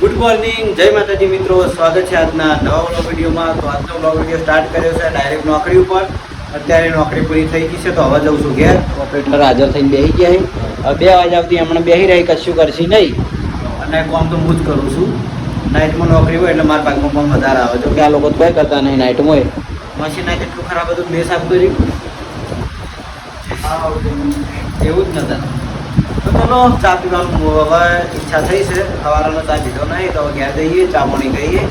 Good morning. જય માતાજી મિત્રો. સ્વાગત છે આજના નવા વ્લોગ વિડીયોમાં. તો આજનો વ્લોગ વીડિયો સ્ટાર્ટ કર્યો છે ડાયરેક્ટ નોકરી ઉપર. અત્યારે નોકરી પૂરી થઈ ગઈ છે, તો હવે જઉં છું ઘેર. ઓપરેટર હાજર થઈને બેસી ગયા બે વાગે આવતી હમણાં બેસી રહી, કશું કરશી નહીં. અને કોમ તો હું જ કરું છું. નાઇટમાં નોકરી હોય એટલે મારા પાકમાં પણ વધારે આવે. જો કે આ લોકો તો કોઈ કરતા નહીં નાઇટમાં હોય. મશીન આ કેટલું ખરાબ હતું મેં આપતું રહ્યું એવું જ નતા. તો ચા પીવાનું હવે ઈચ્છા થઈ છે સવારનો ચા પીધો નહીં તો ઘેર જઈએ ચા પાણી કહીએ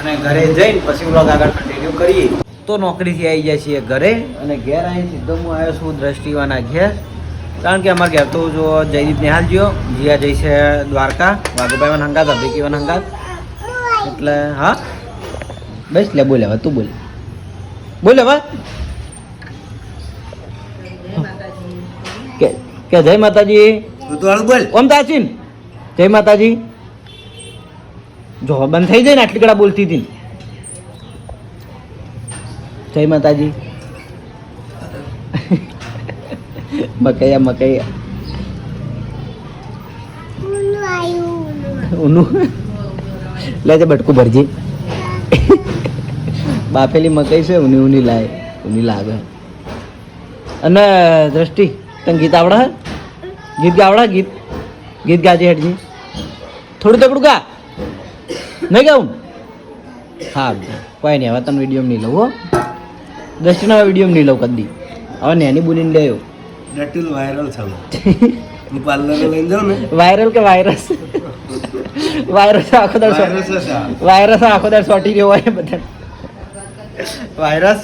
અને ઘરે જઈને પછી વ્લોગ આગળ કન્ટિન્યુ કરીએ. તો નોકરીથી આવી જાય છીએ ઘરે અને ઘેર આવી સીધો હું આવ્યો છું દ્રષ્ટિવાના ઘેર. કારણ કે અમારા ઘેર તો જો જયદીપ નિહાલ જ્યો જીયા જઈ છે દ્વારકા વાઘુભાઈ વન હંગાત અભિકી વન હંગાત. એટલે હા? બસ લે બોલે હવે તું બોલ. બોલે હવે. કે કે જય માતાજી. જય માતાજી. જો, બંધ થઈ જાય ને આટલી કડા બોલતી હતી જય માતાજી. મકૈયા મકૈયા. ઊનું લે બટકું ભરજી. બાફેલી મકઈ છે ઊની ઊની લાય ઊની લાગે. અને દ્રષ્ટિ, તને ગીત આવડે? ગીત ગાવડા ગીત. ગીત ગાજે હેડજી. થોડું તકડું ગા. નહીં ગાવું હા કોઈ નહીં હવે તમે વીડિયો નહીં લઉં હો. દસ્ટના વીડિયો નહીં લઉં કદી. હવે નેની બોલીને લેયો ડટુલ વાયરલ છે હું પાર્લર લઈને જાઉં ને? વાયરલ કે વાયરસ વાયરસ આખો દર વાયરસ વાયરસ આખો દર સોટી રહ્યો હોય બધા. વાયરસ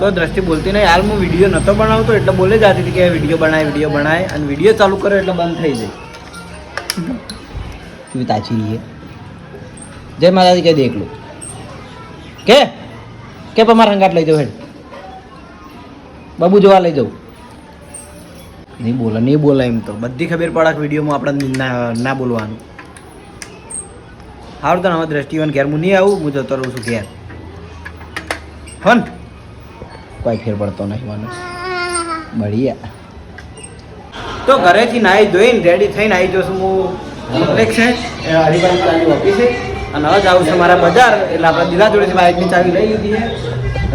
તો દ્રષ્ટિ બોલતી નહીં. હાલ હું વીડિયો નહોતો બનાવતો એટલે બોલે જતી હતી કે વીડિયો બનાય વીડિયો બનાય અને વીડિયો ચાલુ કર્યો એટલે બંધ થઈ જાય. શું તાચી રહીએ જય માતાજી કે દેખ લો કે? કે પણ મારા હંગાટ લઈ જાઉં હેડ. બાબુ જોવા લઈ જાઉં નહીં બોલે નહીં બોલે એમ તો. બધી ખબર પડે કે વિડીયોમાં આપણે ના ના બોલવાનું. સારું તો હવે દ્રષ્ટિવાન ઘેર હું નહીં આવું હું જતો રહું છું ઘેર. હન? કોઈ ફેર પડતો નહીં મને બઢિયા તો ઘરેથી નાહી ધોઈને રેડી થઈને આવી જશું હું. કોમ્પ્લેક્સ છે હરિભાઈ ચાલી ઓફિસે અને હવે જાઉં છું મારા બજાર એટલે આપણે દિલા જોડેથી બાઇકની ચાવી લઈ લીધી છે.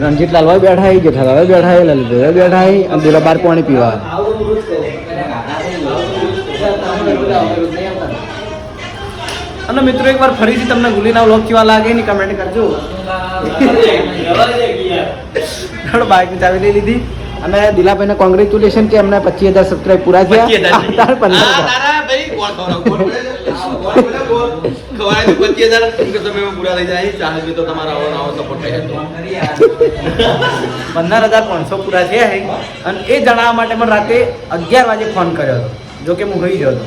રણજીત લાલભાઈ બેઠા છે હવે બેઠા લલિતભાઈ બેઠા અને દિલા બાર પાણી પીવા. અને મિત્રો એકવાર ફરીથી તમને ગુલીના વ્લોગ કેવા લાગે ની કમેન્ટ કરજો. થોડો બાઇક ચાવી લઈ લીધી. અને દિલાભાઈને કોંગ્રેચ્યુલેશન કે એમને પચીસ હજાર સબસ્ક્રાઈબ પૂરા થયા. તાર પંદર હજાર. પંદર હજાર પાંચસો પૂરા થયા છે. અને એ જણાવવા માટે મને રાતે અગિયાર વાગે ફોન કર્યો હતો. જો કે હું ગઈ ગયો હતો.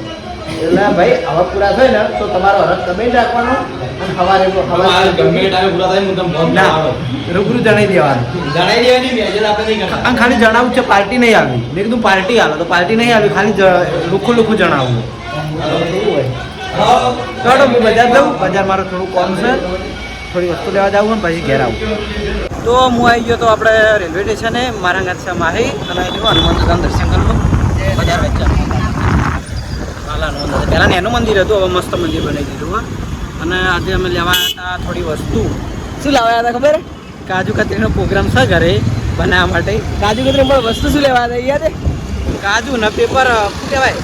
એટલે ભાઈ આવા પૂરા થાય ને તો તમારો હરખ તમે જ રાખવાનો. સવારે રૂબરૂ જણાવી દેવાનું. અને ખાલી જણાવું છે પાર્ટી નહીં આવી. મેં કીધું પાર્ટી આલો તો પાર્ટી નહીં આવી ખાલી લુખું લુખું જણાવવું ચાલો હું બજાર જાઉં બજાર મારું થોડું કોમ છે. થોડી વસ્તુ લેવા જાઉં ને પછી ઘેર આવું. તો હું આવી ગયો તો આપણે રેલવે સ્ટેશને મારા ગાત છે માહી અને હનુમાન દુકાન દર્શન કરવું બજાર વેચાણ પહેલાં એનું મંદિર હતું હવે મસ્ત મંદિર બનાવી દીધું હા. અને આજે અમે લેવા હતા થોડી વસ્તુ. શું લાવ્યા હતા ખબર? કાજુ કતરીનો પ્રોગ્રામ છે ઘરે બનાવવા માટે. કાજુ કતરી પણ વસ્તુ શું લેવા હતા યાદ કાજુ ને પેપર શું કહેવાય?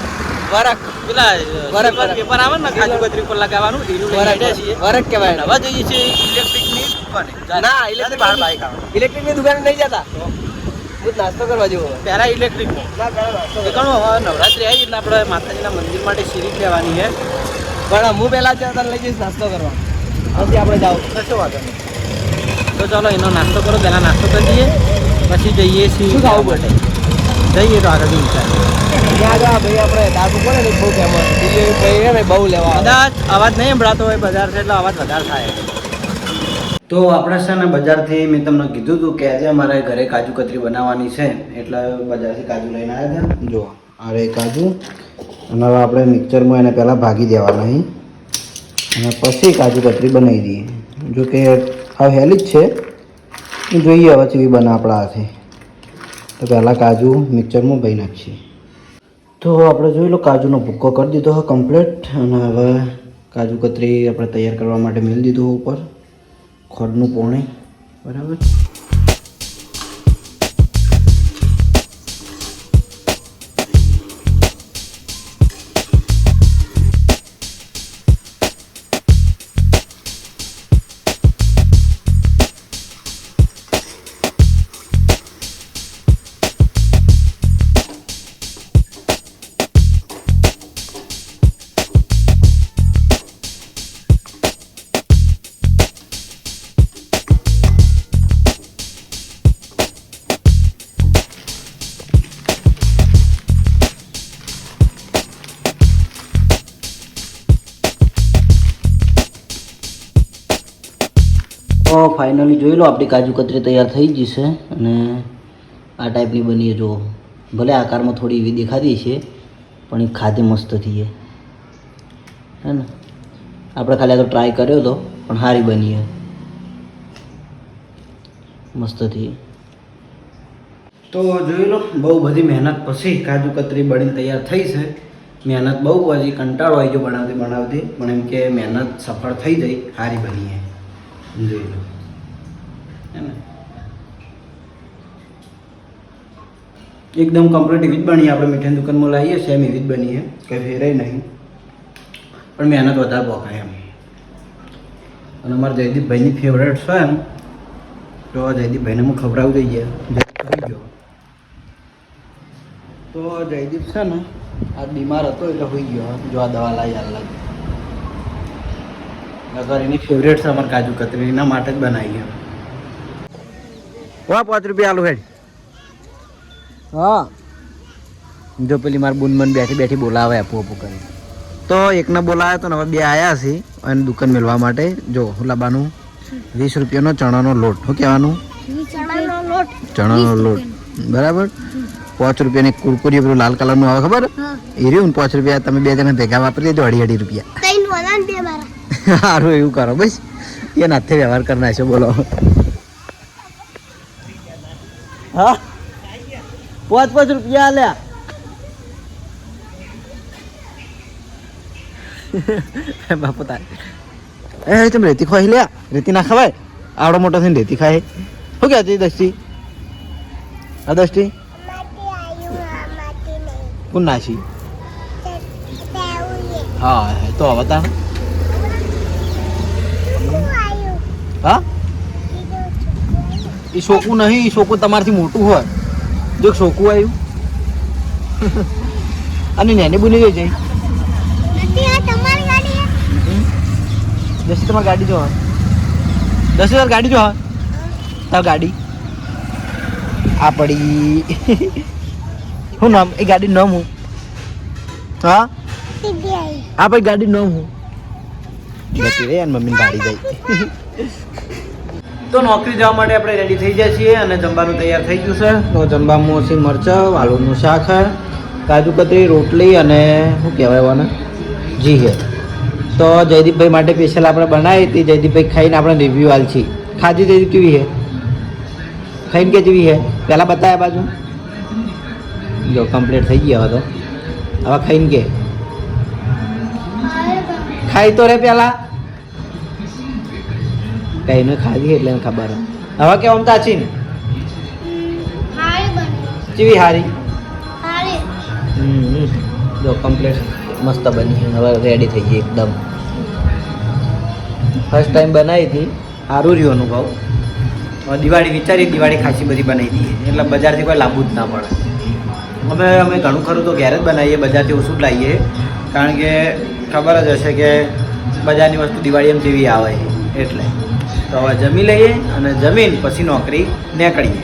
વરક પેલા વરક પેપર આવે ને કાજુ કતરી પર લગાવવાનું એનું વરખ કહેવાય હવે જઈએ છીએ ઇલેક્ટ્રિકની દુકાને. ના ઇલેક્ટ્રિક બહાર બાઈક આવે. ઇલેક્ટ્રિકની દુકાને નહીં જતા? હું નાસ્તો કરવા જેવો પહેલા ઇલેક્ટ્રિક ઘણું હવે નવરાત્રી આવી એટલે આપણે માતાજીના મંદિર માટે શીરી લેવાની છે. પણ હું પહેલા ત્યાં તને લઈ જઈશ નાસ્તો કરવા. પછી આપણે જાવ કશો વાંધો તો ચાલો એનો નાસ્તો કરો પહેલાં નાસ્તો કરી દઈએ પછી જઈએ છીએ શું ખાવું પડે? જઈએ તો આગળ વિચાર ત્યાં આગળ ભાઈ આપણે દાદુ કોને ને બહુ ફેમસ ડિલિવરી ભાઈ ને બહુ લેવા કદાચ અવાજ નહીં સંભળાતો હોય બજાર છે એટલે અવાજ વધારે થાય. તો આપણે છે ને બજારથી મેં તમને કીધું હતું કે આજે અમારે ઘરે કાજુ કતરી બનાવવાની છે. એટલે બજારથી કાજુ લઈને આવ્યા હતા. જો આ રે કાજુ. અને હવે આપણે મિક્સરમાં એને પહેલાં ભાગી દેવાના અહીં. અને પછી કાજુ કતરી બનાવી દઈએ. જો કે હવે હેલી જ છે. જોઈએ હવે ચીવી બને આપણા હાથે. તો પહેલાં કાજુ મિક્સરમાં ભાઈ નાખીએ. તો આપણે જોઈ લો કાજુનો ભૂક્કો કરી દીધો હવે કમ્પ્લીટ અને હવે કાજુ કતરી આપણે તૈયાર કરવા માટે મેળ દીધું ઉપર. ખોડનું પોણે. બરાબર? તો ફાઇનલી જોઈ લો, આપણી કાજુ કતરી તૈયાર થઈ જશે અને આ ટાઈપની બની જો. ભલે આકારમાં થોડી એવી દેખાતી છે, પણ એ ખાધી મસ્ત થઈ છે હે ને? આપણે ખાલી આ તો ટ્રાય કર્યો હતો પણ સારી બની છે મસ્ત થઈ તો જોઈ લો, બહુ બધી મહેનત પછી કાજુ કતરી બળીને તૈયાર થઈ છે. મહેનત બહુ પછી કંટાળો આવી ગયો બનાવતી બનાવતી પણ એમ કે મહેનત સફળ થઈ જઈ સારી બની જોઈ લો એકદમ કમ્પ્લીટ એવી જ બની આપણે મીઠાઈ દુકાનમાં લાવીએ સેમ એવી જ બની છે. કંઈ ફેરાય નહીં. પણ મહેનત વધારે પોકાય એમ. અને અમારા જયદીપભાઈની ફેવરેટ છે એમ? તો જયદીપભાઈને હું ખવડાવી દઈએ થઈ ગયો. તો જયદીપ છે ને, આ બીમાર હતો એટલે હોઈ ગયો. જો આ દવા લાવી અલગ અગર એની ફેવરેટ છે અમારે કાજુ કતરી એના માટે જ બનાવી છે વાહ પાંચ રૂપિયા આલુ હેડ. હા. જો પેલી મારી બુન મન બેઠી બેઠી બોલાવે આપું આપું કરી તો એકને બોલાવે તો ને હવે બે આયા છે અને દુકાન મેળવા માટે. જો લાબાનું વીસ રૂપિયાનો ચણાનો લોટ શું કહેવાનું? ચણાનો લોટ. બરાબર? પાંચ રૂપિયાની કુરકુરી પેલું લાલ કલરનું આવે ખબર? એ રહ્યું ને પાંચ રૂપિયા તમે બે જણા ભેગા વાપરી દેજો અઢી અઢી રૂપિયા. સારું એવું કરો બસ. એ હાથે વ્યવહાર કરી નાખ્યો બોલો. હા? પાંચ પાંચ રૂપિયા આલ્યા. બાપુ તારે. એ તમે રેતી ખવાઈ લ્યા? રેતી ના ખવાય? આવડો મોટો થઈને રેતી ખાય શું કે છે દસ્તી આ દસ્તી કોણ નાસી હા હે તો હવે તાણ હા? એ શોકું નહીં એ શોકું તમારથી મોટું હોય. જો શોકું આવ્યું. અને નેની બોલી ગઈ જઈ. દસ તમારી ગાડી જો દસ હજાર ગાડી જો તાર ગાડી. આ પડી. શું નામ એ ગાડી નામ હું. હા? આ ભાઈ ગાડી નામ હું. જતી રહી અને મમ્મીને ગાડી જાય તો નોકરી જવા માટે આપણે રેડી થઈ જાય છીએ અને જમવાનું તૈયાર થઈ ગયું છે. તો જમવામાં છે મરચાં, આલુનું શાક, કાજુ કતરી, રોટલી અને શું કહેવાય જી હે તો જયદીપભાઈ માટે સ્પેશિયલ આપણે બનાવી હતી. જયદીપભાઈ ખાઈને આપણે રિવ્યૂ આલ છીએ. ખાધી જયદીપ કેવી છે? ખાઈને કે જેવી છે? પહેલાં બતાવ્યા બાજુ. જો કમ્પ્લીટ થઈ ગયા હવે તો. હવે ખાઈને કે. ખાઈ તો રે પહેલાં. કઈ એને ખાધી એટલે એને ખબર. હવે કે આમ તાચી ને? ચીવી હારી? જો કમ્પ્લીટ મસ્ત બની હવે રેડી થઈ ગઈ એકદમ. ફર્સ્ટ ટાઈમ બનાવી હતી. સારું રહ્યું અનુભવ. હવે દિવાળી વિચારી દિવાળી ખાસી બધી બનાવી દઈએ. એટલે બજારથી કોઈ લાવવું જ ના પડે. અમે અમે ઘણું ખરું તો ઘેર જ બનાવીએ બજારથી ઓછું જ લાવીએ. કારણ કે ખબર જ હશે કે બજારની વસ્તુ દિવાળી એમ જેવી આવે. એટલે. તો હવે જમી લઈએ અને જમીન પછી નોકરી નીકળીએ.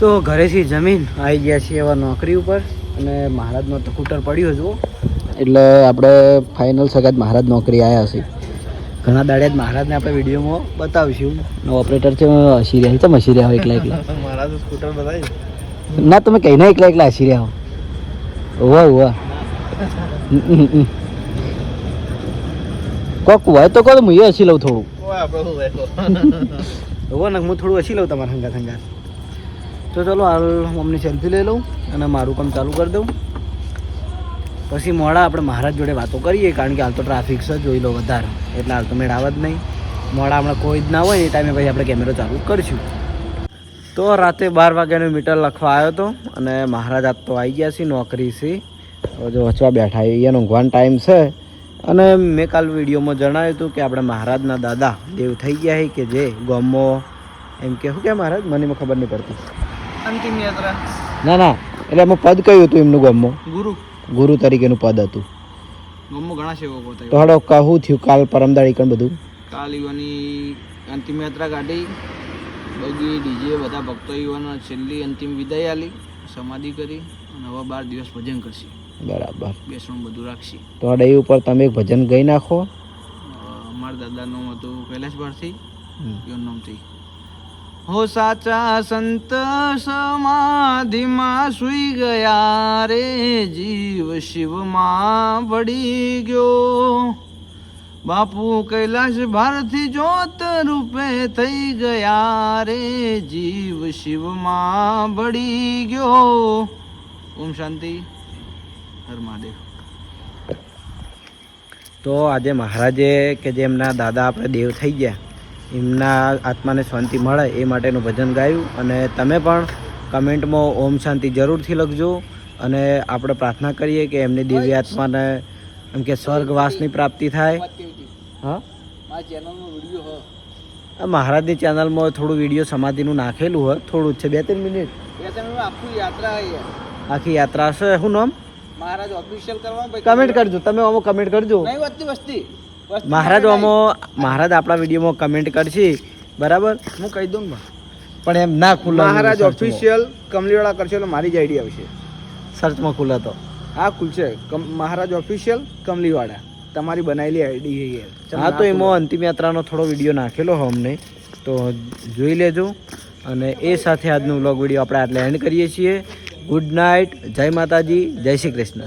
તો ઘરેથી જમીન આવી ગયા છીએ હવે નોકરી ઉપર અને મહારાજનો તો કૂટર પડ્યો જુઓ. એટલે આપણે ફાઇનલ સગાત મહારાજ નોકરી આવ્યા છીએ ઘણા દાડે જ મહારાજને આપણે વિડીયોમાં બતાવીશું. ઓપરેટર છે હસી રહ્યા છે હસી રહ્યા હોય એકલા એકલા? મહારાજ સ્કૂટર બતાવી. ના તમે કહીને એકલા એકલા હસી રહ્યા હો. વાહ વાહ. કોક હોય તો કહો હું એ હસી લઉં થોડું હોવો ને, હું થોડું હસી લઉં તમારા હંગાત હંગાત. તો ચલો, હાલ મમ્મી સેલ્ફી લઈ લઉં અને મારું કામ ચાલુ કરી દઉં. પછી મોડા આપણે મહારાજ જોડે વાતો કરીએ, કારણ કે હાલ તો ટ્રાફિક છે, જોઈ લો વધારે. એટલે હાલ તો મેળ આવે જ નહીં. મોડા હમણાં કોઈ જ ના હોય એ ટાઈમે પછી આપણે કેમેરો ચાલુ કરીશું. તો રાતે બાર વાગ્યાનો મીટર લખવા આવ્યો હતો અને મહારાજ આજ તો આવી ગયા છે, નોકરી છે. જો વચવા બેઠા અહીંયા ઊંઘવાનો ટાઈમ છે. અને મેં કાલ વિડીયોમાં જણાવ્યું હતું કે આપણે મહારાજના દાદા દેવ થઈ ગયા છે કે જે ગોમો એમ કે શું કે મહારાજ મને ખબર નહીં પડતી. અંતિમ યાત્રા. ના ના એટલે એમાં પદ કયું હતું એમનું ગોમો ગુરુ. ગુરુ તરીકેનું પદ હતું. ગોમો ઘણા સેવકો તો હડો કહું થયું કાલ પરમદાળી કણ બધું? કાલ યુવાની અંતિમ યાત્રા કાઢી. બગી ડીજે બધા ભક્તો યુવાનો છેલ્લી અંતિમ વિદાય આલી સમાધિ કરી અને હવે બાર દિવસ ભજન કરશે. બરાબર. બેસણું બધું રાખશી. તો આ એ ઉપર તમે એક ભજન ગઈ નાખો. મારા દાદાનું હતું ભારથી. એનું નામથી હો સાચા સંત સમાધિમાં સુઈ ગયા રે જીવ શિવમાં વળી ગયો. બાપુ કૈલાશ ભારથી જોત રૂપે થઈ ગયા રે જીવ શિવમાં ભળી ગયો. ઓમ શાંતિ. હર મહાદેવ તો આજે મહારાજે કે જે એમના દાદા આપણે દેવ થઈ ગયા એમના આત્માને શાંતિ મળે એ માટેનું ભજન ગાયું. અને તમે પણ કમેન્ટમાં ઓમ શાંતિ જરૂરથી લખજો અને આપણે પ્રાર્થના કરીએ કે એમની દિવ્ય આત્માને એમ કે સ્વર્ગવાસની પ્રાપ્તિ થાય. હા? મહારાજની ચેનલમાં થોડું વીડિયો સમાધિનું નાખેલું હોય થોડું છે બે ત્રણ મિનિટ આખું યાત્રા આખી યાત્રા છે શું નામ? મહારાજ ઓફિશિયલ કરવાનું કમેન્ટ કરજો તમે આમાં કમેન્ટ કરજો. નહીં વસ્તી વસ્તી. મહારાજ આમાં મહારાજ આપણા વિડીયોમાં કમેન્ટ કરશે. બરાબર? હું કહી દઉં પણ એમ ના ખુલ્લા મહારાજ ઓફિશિયલ કમલીવાળા કરશે એટલે મારી જ આઈડી આવશે. સર્ચમાં ખુલ્લા તો. હા ખુલશે. મહારાજ ઓફિશિયલ કમલીવાળા. તમારી બનાવેલી આઈડી હા તો એમાં અંતિમ યાત્રાનો થોડો વીડિયો નાખેલો હો અમને. તો જોઈ લેજો. અને એ સાથે આજનો વ્લોગ વીડિયો આપણે આટલે એન્ડ કરીએ છીએ. ગુડ નાઇટ જય માતાજી જય શ્રી કૃષ્ણ.